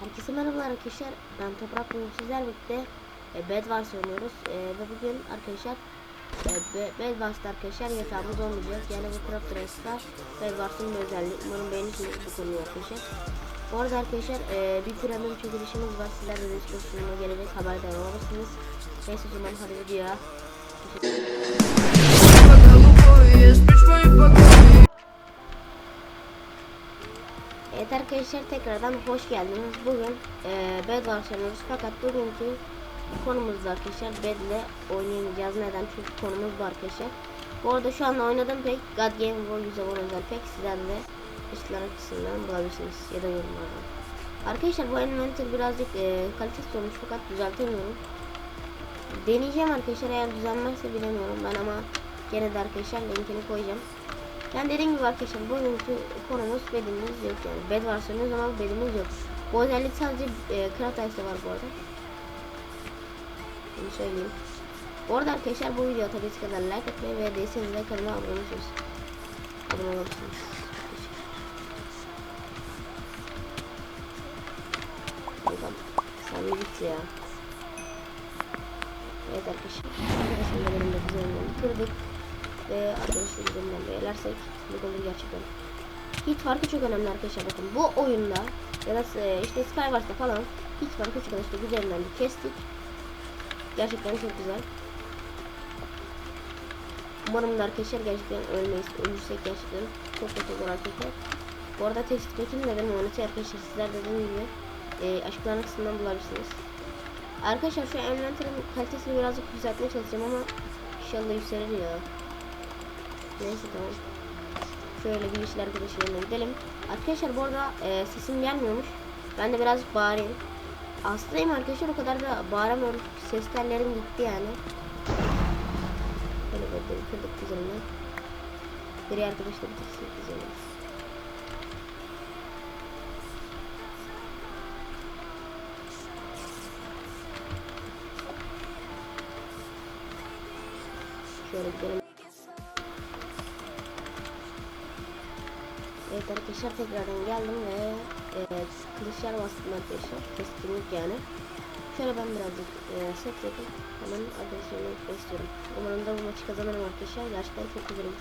Herkese merhabalar arkadaşlar. Ben Toprak bugün sizlerle birlikte e, Bed Wars oynuyoruz. E, ve bugün arkadaşlar e, Be- Bed Wars'ta arkadaşlar yatağımız olmayacak. Yani bu Craft Race'da Bed Wars'ın bir özelliği. Umarım beğenirsiniz bu konuyu arkadaşlar. Bu arada arkadaşlar e, bir premium çekilişimiz var. Sizler de destekçiliğine gelecek haberdar olabilirsiniz. Neyse o zaman hadi videoya. Evet arkadaşlar tekrardan hoş geldiniz. Bugün e, Bed oynuyoruz fakat bugünkü konumuzda arkadaşlar Bed ile oynayamayacağız. Neden? Çünkü konumuz bu arkadaşlar. Bu arada şu anda oynadığım pek God Game War 100'e var pek sizden de üstler kısmından bulabilirsiniz ya da yorumlardan. Arkadaşlar bu envanter birazcık e, kalitesiz olmuş fakat düzeltemiyorum. Deneyeceğim arkadaşlar eğer düzenmezse bilemiyorum ben ama gene de arkadaşlar linkini koyacağım. Ben dediğim gibi arkadaşlar bugünkü konumuz bedimiz yok yani. Bed var sanıyoruz ama bedimiz yok. Bu özellik sadece e, Ice'da var bu arada. Bunu söyleyeyim. Bu arada arkadaşlar bu videoya tabii ki kadar like atmayı ve değilseniz de kanalıma abone olursunuz. Abone olursunuz. Bakalım. Sen git ya. Evet arkadaşlar. Arkadaşlar benim de güzel kırdık ve arkadaşlar üzerinden beğenirsek mutlu olur gerçekten. Hit farkı çok önemli arkadaşlar bakın bu oyunda ya da e, işte Skywars'ta falan hit farkı çok. İşte güzelinden bir kestik. Gerçekten çok güzel. Umarım da arkadaşlar gerçekten ölmeyiz. Ölürsek gerçekten çok kötü olur arkadaşlar. Bu arada tespitini de benim oynatıyor arkadaşlar. Sizler dediğim gibi e, açıklama kısmından bulabilirsiniz. Arkadaşlar şu envanterin kalitesini birazcık düzeltmeye çalışacağım ama inşallah yükselir ya. Neyse tamam. Şöyle bir işler arkadaşın yanına gidelim. Arkadaşlar bu arada e, sesim gelmiyormuş. Ben de birazcık bağırayım. Hastayım arkadaşlar o kadar da bağıramıyorum. Ses tellerim gitti yani. Böyle böyle kırdık güzeline. Biri arkadaşlar bitirsin güzeline. Şöyle gidelim. Evet arkadaşlar tekrardan geldim ve e, kılıçlar bastım arkadaşlar. Keskinlik yani. Şöyle ben birazcık e, set yapıp hemen gitmek istiyorum. Umarım da bu maçı kazanırım arkadaşlar. Gerçekten çok olur.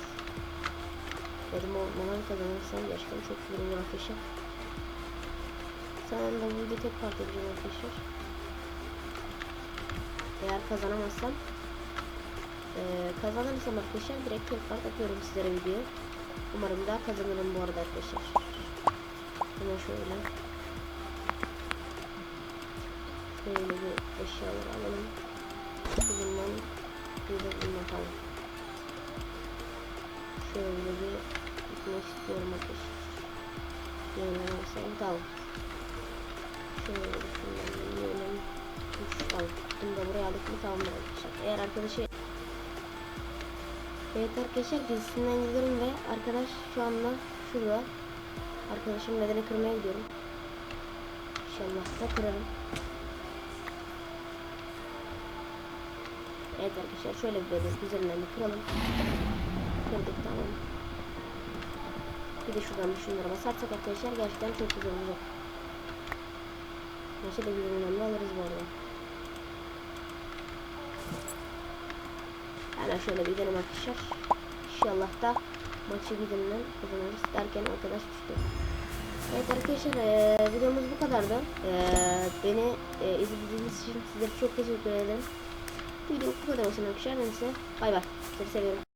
Dedim o maçı kazanırsam gerçekten çok olur arkadaşlar. Sonra da bu tek part edeceğim arkadaşlar. Eğer kazanamazsam e, kazanırsam arkadaşlar direkt tek part atıyorum sizlere video. Umarım da kazanırım bu arada arkadaşlar. Hemen şöyle. Şöyle bir eşyaları alalım. Bundan bir de bundan falan. Şöyle bir gitmek istiyorum arkadaşlar. Şöyle olsaydı tamam. Şöyle şundan. Üç tamam. Bunu da buraya aldık mı tamamdır arkadaşlar. Eğer arkadaşı Evet arkadaşlar dizisinden gidiyorum ve arkadaş şu anda şurada. Arkadaşım bedeni kırmaya gidiyorum. İnşallah da kırarım. Evet arkadaşlar şöyle bir beden üzerinden bir kıralım. Kırdık tamam. Bir de şuradan şunlara basarsak arkadaşlar gerçekten çok güzel olacak. Da güzel önemli alırız bu arada. Hemen şöyle bir gidelim arkadaşlar. İnşallah da maçı gidelim kazanırız derken arkadaş düştü. Evet arkadaşlar eee, videomuz bu kadardı. Eee, beni eee, izlediğiniz için sizlere çok teşekkür ederim. Video bu kadar olsun arkadaşlar. Neyse bay bay. Sizi seviyorum.